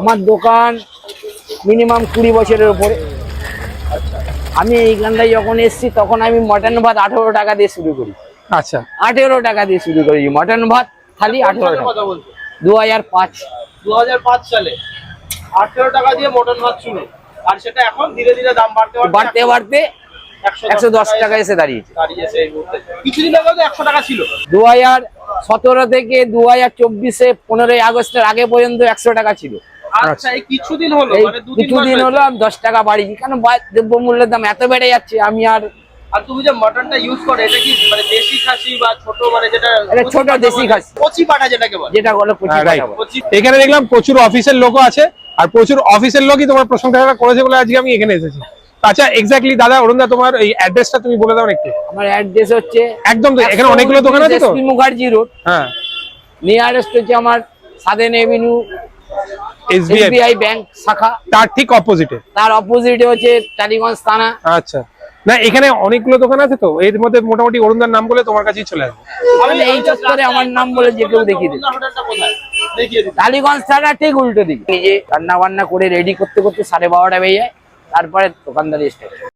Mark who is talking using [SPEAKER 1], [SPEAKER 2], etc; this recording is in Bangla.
[SPEAKER 1] আমার দোকান মিনিমাম কুড়ি বছরের উপরে। আমি এইখানটায় যখন এসছি তখন আমি মটন ভাত আঠেরো টাকা দিয়ে শুরু করি।
[SPEAKER 2] আচ্ছা।
[SPEAKER 1] আঠেরো টাকা দিয়ে শুরু করেছি মটন ভাত খালি আঠেরো টাকা। দু হাজার পাঁচ।
[SPEAKER 3] দু সালে। আঠেরো টাকা দিয়ে মটন ভাত শুরু। আর সেটা এখন ধীরে ধীরে দাম বাড়তে
[SPEAKER 1] বাড়তে বাড়তে একশো দশ টাকা এসে দাঁড়িয়েছে।
[SPEAKER 3] দাঁড়িয়েছে এই মুহূর্তে। কিছুদিন আগে তো একশো টাকা ছিল।
[SPEAKER 1] দু হাজার সতেরো থেকে দু হাজার চব্বিশে পনেরোই আগস্টের আগে পর্যন্ত একশো টাকা ছিল।
[SPEAKER 3] আচ্ছা এই কিছুদিন হলো মানে
[SPEAKER 1] কিছুদিন হলো আমি দশ টাকা বাড়িয়েছি কেন বা- দ্রব্যমূল্যের দাম এত বেড়ে যাচ্ছে আমি আর
[SPEAKER 3] আর তুমি যে মটনটা ইউজ করো এটা কি মানে দেশি খাসি বা ছোট মানে যেটা
[SPEAKER 1] এটা ছোট দেশি খাসি।
[SPEAKER 3] কচি পাটা যেটাকে বলে।
[SPEAKER 1] যেটা বলো পঁচিশ
[SPEAKER 2] হ্যাঁ, এখানে দেখলাম প্রচুর অফিসের লোকও আছে আর প্রচুর অফিসের লোকই তোমার প্রশংসা করেছে বলে আজকে আমি এখানে এসেছি। আচ্ছা এক্স্যাক্টলি দাদা অরুণদা তোমার এই অ্যাড্রেসটা তুমি বলে দাও একটু।
[SPEAKER 1] আমার অ্যাড্রেস হচ্ছে
[SPEAKER 2] একদম এখানে অনেকগুলো দোকান আছে তো?
[SPEAKER 1] মুখার্জি রোড
[SPEAKER 2] হ্যাঁ।
[SPEAKER 1] নিয়ারেস্ট হচ্ছে আমার সাদেন এভিনিউ
[SPEAKER 2] এসবিআই
[SPEAKER 1] ব্যাংক শাখা।
[SPEAKER 2] তার ঠিক অপোজিটে
[SPEAKER 1] তার অপোজিটে হচ্ছে টালিগঞ্জ থানা।
[SPEAKER 2] আচ্ছা। না এখানে অনেকগুলো দোকান আছে তো? এর মধ্যে মোটামুটি অরুণদার নাম বলে তোমার কাছেই চলে আসবে।
[SPEAKER 1] এই চত্বরে আমার নাম বলে যে কেউ দেখিয়ে দেবে। টালিগঞ্জ থানা ঠিক উল্টো দিকে। নিজে রান্না বান্না করে রেডি করতে করতে সাড়ে বারোটা বেজে যায়। তারপরে দোকানদারি স্টার্ট